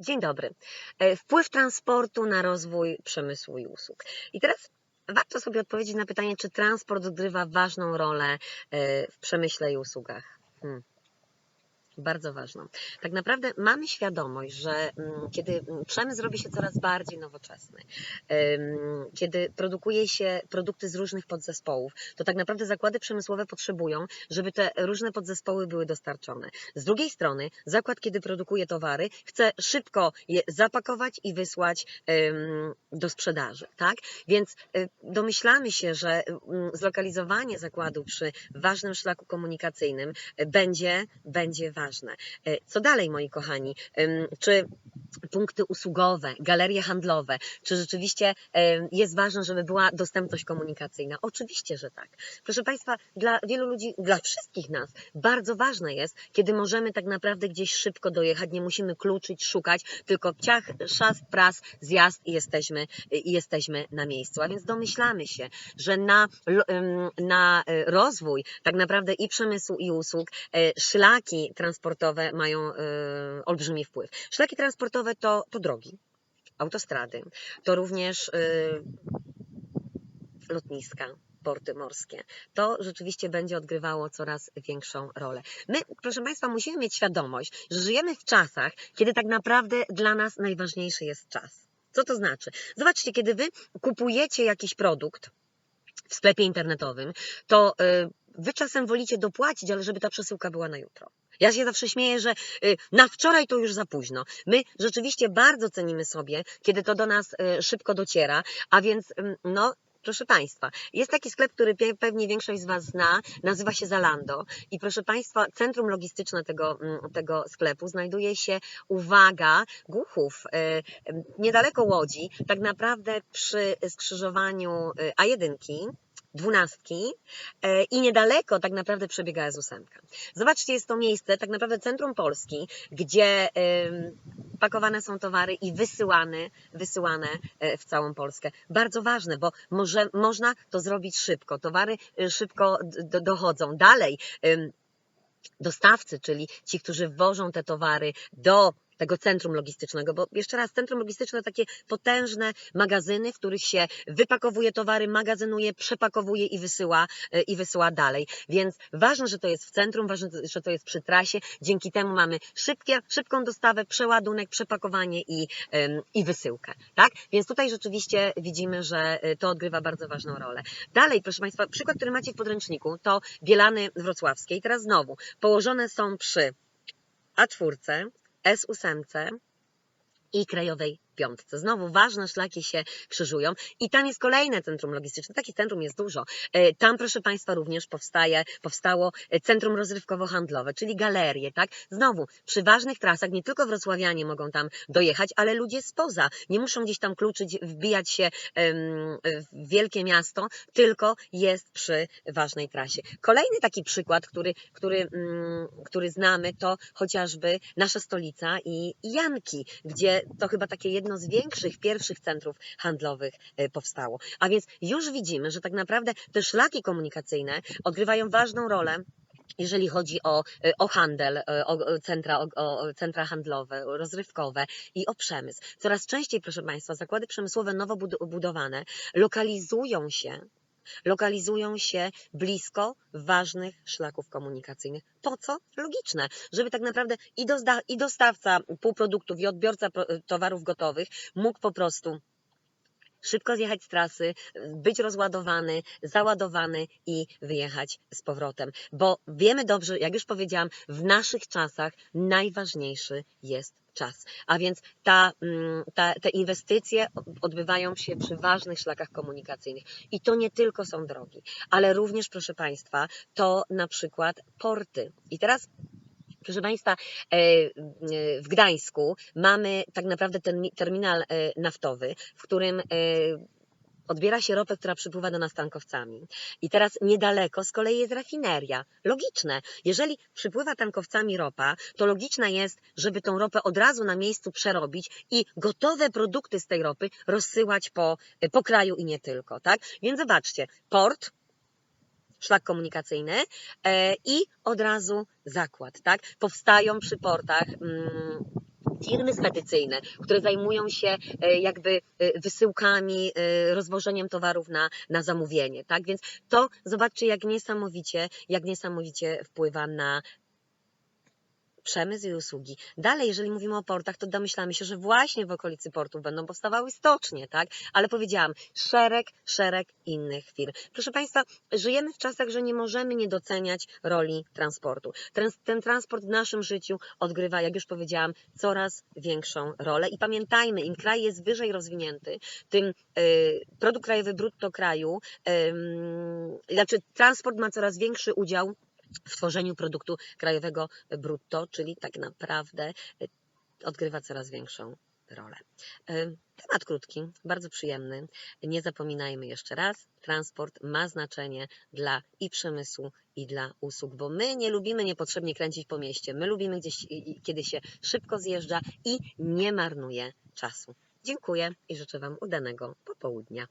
Dzień dobry. E, Wpływ transportu na rozwój przemysłu i usług. I teraz warto sobie odpowiedzieć na pytanie, czy transport odgrywa ważną rolę e, w przemyśle i usługach. Hmm. Bardzo ważną. Tak naprawdę mamy świadomość, że mm, kiedy mm, przemysł robi się coraz bardziej nowoczesny, kiedy produkuje się produkty z różnych podzespołów, to tak naprawdę zakłady przemysłowe potrzebują, żeby te różne podzespoły były dostarczone. Z drugiej strony, zakład, kiedy produkuje towary, chce szybko je zapakować i wysłać do sprzedaży, tak? Więc y, domyślamy się, że mm, zlokalizowanie zakładu przy ważnym szlaku komunikacyjnym y, będzie, będzie ważne. E, Co dalej, moi kochani? Czy punkty usługowe, galerie handlowe, czy rzeczywiście jest ważne, żeby była dostępność komunikacyjna? Oczywiście, że tak. Proszę Państwa, dla wielu ludzi, dla wszystkich nas bardzo ważne jest, kiedy możemy tak naprawdę gdzieś szybko dojechać, nie musimy kluczyć, szukać, tylko ciach, szast, pras, zjazd i jesteśmy, i jesteśmy na miejscu. A więc domyślamy się, że na, na e, rozwój tak naprawdę i przemysłu, i usług e, szlaki transportowe mają e, olbrzymi wpływ. Szlaki transportowe to, to drogi, autostrady, to również y, lotniska, porty morskie. To rzeczywiście będzie odgrywało coraz większą rolę. My, proszę Państwa, musimy mieć świadomość, że żyjemy w czasach, kiedy tak naprawdę dla nas najważniejszy jest czas. Co to znaczy? Zobaczcie, kiedy Wy kupujecie jakiś produkt w sklepie internetowym, to y, Wy czasem wolicie dopłacić, ale żeby ta przesyłka była na jutro. Ja się zawsze śmieję, że y, na wczoraj to już za późno. My rzeczywiście bardzo cenimy sobie, kiedy to do nas y, szybko dociera, a więc ym, no. Proszę Państwa, jest taki sklep, który pe- pewnie większość z Was zna, nazywa się Zalando. I proszę Państwa, centrum logistyczne tego, mm, tego sklepu znajduje się, uwaga, Głuchów, y, niedaleko Łodzi, tak naprawdę przy skrzyżowaniu y, A1, dwunastki e, i niedaleko tak naprawdę przebiega S8. Zobaczcie, jest to miejsce, tak naprawdę centrum Polski, gdzie pakowane są towary i wysyłane, wysyłane e, w całą Polskę. Bardzo ważne, bo może, można to zrobić szybko. Towary e, szybko dochodzą. Dalej, dostawcy, czyli ci, którzy wwożą te towary do tego centrum logistycznego, bo jeszcze raz, centrum logistyczne to takie potężne magazyny, w których się wypakowuje towary, magazynuje, przepakowuje i wysyła, e, i wysyła dalej. Więc ważne, że to jest w centrum, ważne, że to jest przy trasie. Dzięki temu mamy szybkie, szybką dostawę, przeładunek, przepakowanie i, i wysyłkę. Tak? Więc tutaj rzeczywiście widzimy, że e, to odgrywa bardzo ważną rolę. Dalej, proszę Państwa, przykład, który macie w podręczniku, to Bielany Wrocławskie. I teraz znowu, położone są przy A4, S8 i krajowej piątce. Znowu ważne szlaki się krzyżują i tam jest kolejne centrum logistyczne. Takich centrum jest dużo. E, Tam, proszę Państwa, również powstaje, powstało e, centrum rozrywkowo-handlowe, czyli galerie, tak? Znowu, przy ważnych trasach nie tylko wrocławianie mogą tam dojechać, ale ludzie spoza. Nie muszą gdzieś tam kluczyć, wbijać się w wielkie miasto, tylko jest przy ważnej trasie. Kolejny taki przykład, który, który, mm, który znamy, to chociażby nasza stolica i Janki, gdzie to chyba takie jedno z większych, pierwszych centrów handlowych e, powstało. A więc już widzimy, że tak naprawdę te szlaki komunikacyjne odgrywają ważną rolę jeżeli chodzi o, e, o handel, e, o centra, o, o centra handlowe, rozrywkowe i o przemysł. Coraz częściej, proszę Państwa, zakłady przemysłowe nowo budowane lokalizują się lokalizują się blisko ważnych szlaków komunikacyjnych. Po co? Logiczne, żeby tak naprawdę i, dostawca półproduktów, i odbiorca towarów gotowych mógł po prostu szybko zjechać z trasy, być rozładowany, załadowany i wyjechać z powrotem. Bo wiemy dobrze, jak już powiedziałam, w naszych czasach najważniejszy jest czas. A więc ta, mm, ta, te inwestycje odbywają się przy ważnych szlakach komunikacyjnych. I to nie tylko są drogi, ale również, proszę Państwa, to na przykład porty. I teraz Proszę Państwa, e, e, w Gdańsku mamy tak naprawdę ten mi- terminal e, naftowy, w którym odbiera się ropę, która przypływa do nas tankowcami. I teraz niedaleko z kolei jest rafineria. Logiczne. Jeżeli przypływa tankowcami ropa, to logiczne jest, żeby tą ropę od razu na miejscu przerobić i gotowe produkty z tej ropy rozsyłać po, po kraju i nie tylko. Tak? Więc zobaczcie, port, szlak komunikacyjny e, i od razu zakład, tak? Powstają przy portach mm, firmy spedycyjne, które zajmują się e, jakby e, wysyłkami, rozwożeniem towarów na, na zamówienie, tak? Więc to zobaczcie, jak niesamowicie, jak niesamowicie wpływa na przemysł i usługi. Dalej, jeżeli mówimy o portach, to domyślamy się, że właśnie w okolicy portów będą powstawały stocznie, tak? Ale powiedziałam, szereg, szereg innych firm. Proszę Państwa, żyjemy w czasach, że nie możemy nie doceniać roli transportu. Ten, ten transport w naszym życiu odgrywa, jak już powiedziałam, coraz większą rolę i pamiętajmy, im kraj jest wyżej rozwinięty, tym y, produkt krajowy brutto kraju, ym, znaczy transport ma coraz większy udział w tworzeniu produktu krajowego brutto, czyli tak naprawdę y, odgrywa coraz większą rolę. Y, Temat krótki, bardzo przyjemny. Nie zapominajmy jeszcze raz, transport ma znaczenie dla i przemysłu, i dla usług, bo my nie lubimy niepotrzebnie kręcić po mieście. My lubimy gdzieś, kiedy się szybko zjeżdża i nie marnuje czasu. Dziękuję i życzę Wam udanego popołudnia.